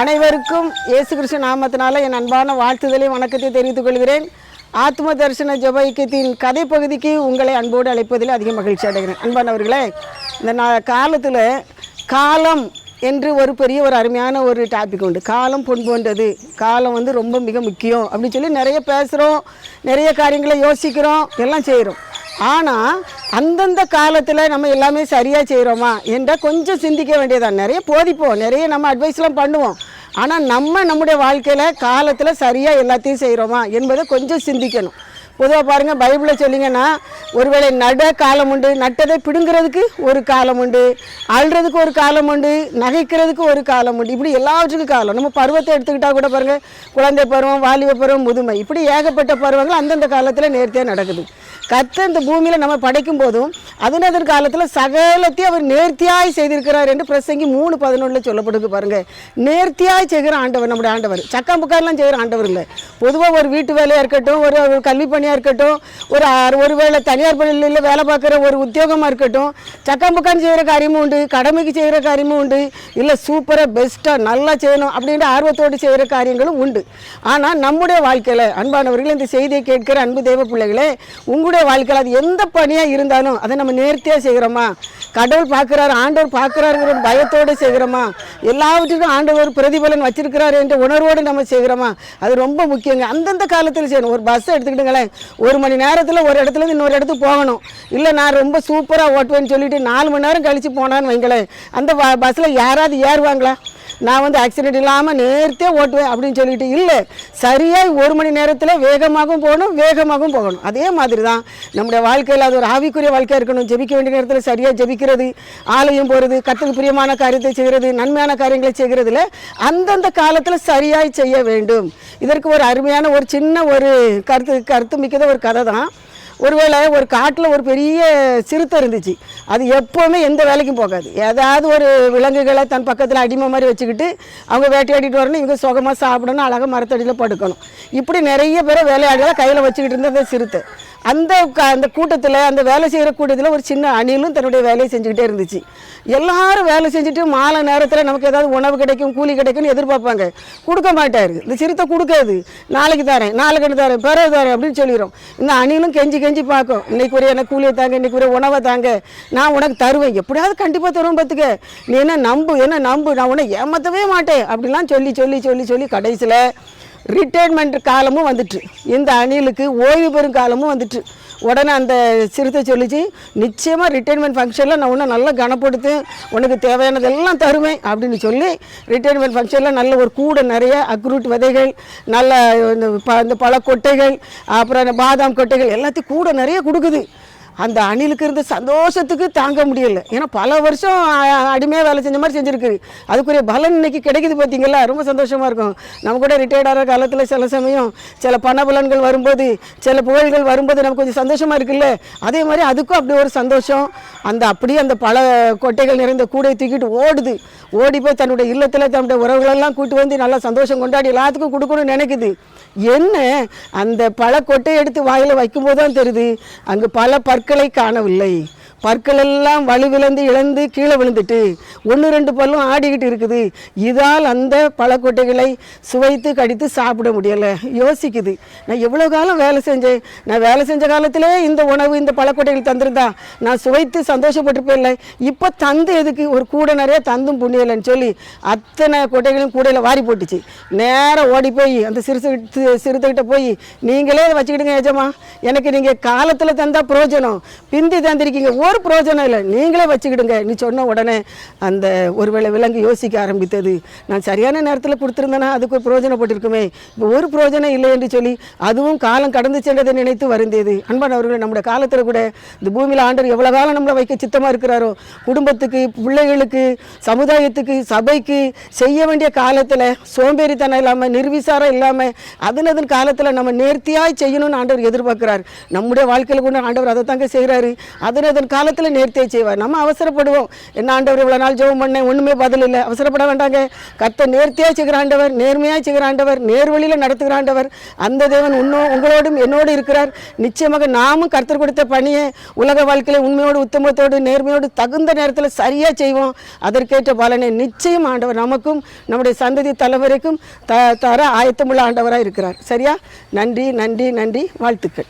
அனைவருக்கும் இயேசு கிறிஸ்து நாமத்தினால என் அன்பான வாழ்த்துதலையும் வணக்கத்தை தெரிவித்துக் கொள்கிறேன். ஆத்ம தரிசன ஜப ஐக்கியத்தின் கதை பகுதிக்கு உங்களை அன்போடு அழைப்பதில் அதிக மகிழ்ச்சி அடைகிறேன். அன்பானவர்களே இந்த நான் காலத்தில் காலம் என்று ஒரு பெரிய ஒரு அருமையான ஒரு டாபிக் உண்டு. காலம் பொன் போன்றது காலம் வந்து ரொம்ப மிக முக்கியம் அப்படின்னு சொல்லி நிறைய பேசுகிறோம் நிறைய காரியங்களை யோசிக்கிறோம் எல்லாம் செய்கிறோம். ஆனால் அந்தந்த காலத்தில் நம்ம எல்லாமே சரியாக செய்கிறோமா என்ற கொஞ்சம் சிந்திக்க வேண்டியதான் நிறைய போதிப்போம். நிறைய நம்ம அட்வைஸ்லாம் பண்ணுவோம். ஆனால் நம்ம நம்முடைய வாழ்க்கையில் காலத்தில் சரியாக எல்லாத்தையும் செய்கிறோமா என்பதை கொஞ்சம் சிந்திக்கணும். பொதுவாக பாருங்கள் பைபிளில் சொல்லிங்கன்னா ஒருவேளை நட காலம் உண்டு நட்டதை பிடுங்கிறதுக்கு ஒரு காலம் உண்டு அழுறதுக்கு ஒரு காலம் உண்டு நகைக்கிறதுக்கு ஒரு காலம் உண்டு. இப்படி எல்லாவற்றுக்கும் காலம். நம்ம பருவத்தை எடுத்துக்கிட்டால் கூட பாருங்கள் குழந்தை பருவம் வாலிப பருவம் முதுமை. இப்படி ஏகப்பட்ட பருவங்கள் அந்தந்த காலத்தில் நேர்த்தியாக நடக்குது. கத்த இந்த பூமியில் நம்ம படைக்கும் போதும் அதனதன் காலத்தில் சகலத்தையும் அவர் நேர்த்தியாய் செய்திருக்கிறார் என்று பிரசங்கி மூணு பதினொன்றில் சொல்லப்படுது பாருங்கள் நேர்த்தியாய் செய்கிற ஆண்டவர் நம்முடைய ஆண்டவர். சக்கம் புக்காரெலாம் செய்கிற ஆண்டவர் இல்லை. பொதுவாக ஒரு வீட்டு வேலையாக இருக்கட்டும் ஒரு ஒரு கல்வி பணியாக இருக்கட்டும் ஒரு ஒரு வேளை தனியார் பள்ளியில் வேலை பார்க்குற ஒரு உத்தியோகமாக இருக்கட்டும் சக்கம் பக்கம் செய்கிற காரியமும் உண்டு கடமைக்கு செய்கிற காரியமும் உண்டு இல்லை சூப்பராக பெஸ்ட்டாக நல்லா செய்யணும் அப்படின்ற ஆர்வத்தோடு செய்கிற காரியங்களும் உண்டு. ஆனால் நம்முடைய வாழ்க்கையில் அன்பானவர்கள் இந்த செய்தியை கேட்கிற அன்பு தெய்வ பிள்ளைகளே உங்களுடைய வாழ்க்கையில் அது எந்த பணியாக இருந்தாலும் அதை நம்ம நேர்த்தியாக செய்கிறோமா? கடவுள் பார்க்குறாரு ஆண்டவர் பார்க்குறாருங்கிற ஒரு பயத்தோடு செய்கிறோமா? எல்லாவற்றுக்கும் ஆண்டவர் பிரதிபலன் வச்சிருக்கிறாரு என்ற உணர்வோடு நம்ம செய்கிறோமா? அது ரொம்ப முக்கியங்க. அந்தந்த காலத்தில் செய்யணும். ஒரு பஸ்ஸை எடுத்துக்கிட்டுங்களேன். ஒரு மணி நேரத்தில் ஒரு இடத்துல இன்னொரு இடத்துல பார்த்து போகணும். இல்லை நான் ரொம்ப சூப்பராக ஓட்டுவேன்னு சொல்லிட்டு நாலு மணி நேரம் கழித்து போனான்னு வைங்களேன். அந்த பஸ்ஸில் யாராவது ஏறுவாங்களா? நான் வந்து ஆக்சிடென்ட் இல்லாமல் நேர்த்தே ஓட்டுவேன் அப்படின்னு சொல்லிட்டு இல்லை. சரியாக ஒரு மணி நேரத்தில் வேகமாகவும் போகணும் வேகமாகவும் போகணும். அதே மாதிரி தான் நம்முடைய வாழ்க்கையில் அது ஒரு ஆவிக்குரிய வாழ்க்கையாக இருக்கணும். ஜெபிக்க வேண்டிய நேரத்தில் சரியாக ஜெபிக்கிறது ஆலயம் போகிறது கத்துக்கு பிரியமான காரியத்தை செய்கிறது நன்மையான காரியங்களை செய்கிறதுல அந்தந்த காலத்தில் சரியாய் செய்ய வேண்டும். இதற்கு ஒரு அருமையான ஒரு சின்ன ஒரு கருத்து கருத்து மிக்கத ஒரு கதை தான் ஒருவேளை ஒரு காட்டில் ஒரு பெரிய சிறுத்தை இருந்துச்சு. அது எப்போவுமே எந்த வேலைக்கும் போகாது. ஏதாவது ஒரு விலங்குகளை தன் பக்கத்தில் அடிமை மாதிரி வச்சுக்கிட்டு அவங்க வேட்டையாடிட்டு வரணும் இவங்க சுகமாக சாப்பிடணும் அழகாக மரத்தடியில் படுக்கணும். இப்படி நிறைய பேரை வேலையாடுகளை கையில் வச்சுக்கிட்டு இருந்தது அந்த சிறுத்தை. அந்த அந்த கூட்டத்தில் அந்த வேலை செய்கிற கூட்டத்தில் ஒரு சின்ன அணிலும் தன்னுடைய வேலையை செஞ்சுக்கிட்டே இருந்துச்சு. எல்லாரும் வேலை செஞ்சுட்டு மாலை நேரத்தில் நமக்கு ஏதாவது உணவு கிடைக்கும் கூலி கிடைக்கும்னு எதிர்பார்ப்பாங்க. கொடுக்க மாட்டார். இந்த சிறுத்தை கொடுக்காது. நாளைக்கு தரேன் நாளைக்கு தரேன் பிறகு தரேன் அப்படின்னு சொல்லிடும் இந்த அணிலும் கெஞ்சி கெஞ்சி பார்க்கும். இன்னைக்கு ஒரு எனக்கு கூலியை தாங்க இன்னைக்கு ஒரு உணவை தாங்க. நான் உனக்கு தருவேன். எப்படியாவது கண்டிப்பாக தருவேன் பார்த்துக்க நீ என்ன நம்பு என்ன நம்பு? நான் உன்னை ஏமாற்றவே மாட்டேன். அப்படிலாம் சொல்லி சொல்லி சொல்லி சொல்லி கடைசியில் ரிட்டைர்மெண்ட் காலமும் வந்துட்டு. இந்த அணிலுக்கு ஓய்வு பெறும் காலமும் வந்துட்டு. உடனே அந்த சிறுத்தை சொல்லிச்சு நிச்சயமாக ரிட்டைர்மெண்ட் ஃபங்க்ஷனில் நான் உன்னை நல்லா கனப்படுத்து உனக்கு தேவையானதெல்லாம் தருவேன். அப்படின்னு சொல்லி ரிட்டைர்மெண்ட் ஃபங்க்ஷனில் நல்ல ஒரு கூடை நிறைய அக்ரூட் விதைகள் நல்ல இந்த ப இந்த பழ கொட்டைகள் அப்புறம் இந்த பாதாம் கொட்டைகள் எல்லாத்தையும் கூட நிறைய கொடுக்குது. அந்த அணிலுக்கு இருந்த சந்தோஷத்துக்கு தாங்க முடியல. ஏன்னா பல வருஷம் அடிமையாக வேலை செஞ்ச மாதிரி செஞ்சுருக்கு. அதுக்குரிய பலன் இன்னைக்கு கிடைக்குது பார்த்தீங்களா ரொம்ப சந்தோஷமாக இருக்கும். நம்ம கூட ரிட்டையர்ட் ஆகிற காலத்தில் சில சமயம் சில பண பலன்கள் வரும்போது சில புகழ்கள் வரும்போது நமக்கு கொஞ்சம் சந்தோஷமாக இருக்குல்ல? அதே மாதிரி அதுக்கும் அப்படி ஒரு சந்தோஷம். அந்த அப்படியே அந்த பல கொட்டைகள் நிறைந்த கூடையை தூக்கிட்டு ஓடுது. ஓடி போய் தன்னுடைய இல்லத்தில் தன்னுடைய உறவுகளெல்லாம் கூட்டி வந்து நல்லா சந்தோஷம் கொண்டாடி எல்லாத்துக்கும் கொடுக்கணும்னு நினைக்குது. என்ன? அந்த பழக்கொட்டை எடுத்து வாயில் வைக்கும்போது தான் தெரியுது. அங்கே பல மக்களை காணவில்லை. பற்கள் எல்லாம் வலுவிழந்து இழந்து கீழே விழுந்துட்டு ஒன்று ரெண்டு பல்லும் ஆடிக்கிட்டு இருக்குது. இதால் அந்த பழக்கொட்டைகளை சுவைத்து கடித்து சாப்பிட முடியலை. யோசிக்குது. நான் எவ்வளோ காலம் வேலை செஞ்சேன்? நான் வேலை செஞ்ச காலத்திலே இந்த உணவு இந்த பழக்கொட்டைகள் தந்திருந்தா நான் சுவைத்து சந்தோஷப்பட்டிருப்பேன்ல இப்போ தந்து எதுக்கு? ஒரு கூடை நிறைய தந்தும் புண்ணியலைன்னு சொல்லி அத்தனை கொட்டைகளும் கூடையில் வாரி போட்டுச்சு. நேராக ஓடி போய் அந்த சிறுசு சிறுத்தைகிட்ட போய் நீங்களே வச்சுக்கிடுங்க ஏஜமா எனக்கு நீங்கள் காலத்தில் தந்தால் பிரயோஜனம். பிந்தி தந்திருக்கீங்க. ஒரு பிரயோஜனம் இல்லை. நீங்களே வச்சுக்கிடுங்க. நீ சொன்ன உடனே அந்த ஒருவேளை விலங்கு யோசிக்க ஆரம்பித்தது. நான் சரியான நேரத்தில் கொடுத்துருந்தேன்னா அதுக்கு ஒரு பிரயோஜனப்பட்டிருக்குமே. இப்போ ஒரு பிரயோஜனம் இல்லை என்று சொல்லி அதுவும் காலம் கடந்து சென்றதை நினைத்து வருந்தது அன்பானவர்களே நம்முடைய காலத்தில் கூட இந்த பூமியில் ஆண்டவர் எவ்வளோ காலம் நம்மளை வைக்க சித்தமாக இருக்கிறாரோ? குடும்பத்துக்கு பிள்ளைகளுக்கு சமுதாயத்துக்கு சபைக்கு செய்ய வேண்டிய காலத்தில் சோம்பேறித்தனம் இல்லாமல் நிர்விசாரம் இல்லாமல் அதன் அதன் காலத்தில் நம்ம நேர்த்தியாக செய்யணும்னு ஆண்டவர் எதிர்பார்க்கிறார். நம்முடைய வாழ்க்கையில் கூட ஆண்டவர் அதை தாங்க செய்கிறாரு அதன் அதன் காலத்தில் நேர்த்தியை செய்வார். நம்ம அவசரப்படுவோம். என்ன ஆண்டவர் இவ்வளோ நாள் ஜெபம் பண்ணேன்? ஒன்றுமே பதில் இல்லை. அவசரப்பட வேண்டாங்க. கத்த நேர்த்தியாக செய்கிற ஆண்டவர் நேர்மையாக செய்கிற ஆண்டவர் நேர்வழியில் நடத்துகிற ஆண்டவர். அந்த தேவன் உன்னோ உங்களோடும் என்னோடு இருக்கிறார். நிச்சயமாக நாமும் கர்த்தர் கொடுத்த பணியை உலக வாழ்க்கையில் உண்மையோடு உத்தமத்தோடு நேர்மையோடு தகுந்த நேரத்தில் சரியாக செய்வோம். அதற்கேற்ற பலனை நிச்சயம் ஆண்டவர் நமக்கும் நம்முடைய சந்ததி தலைவரைக்கும் த தர ஆயத்தமுள்ள ஆண்டவராக இருக்கிறார். சரியா? நன்றி நன்றி நன்றி. வாழ்த்துக்கள்.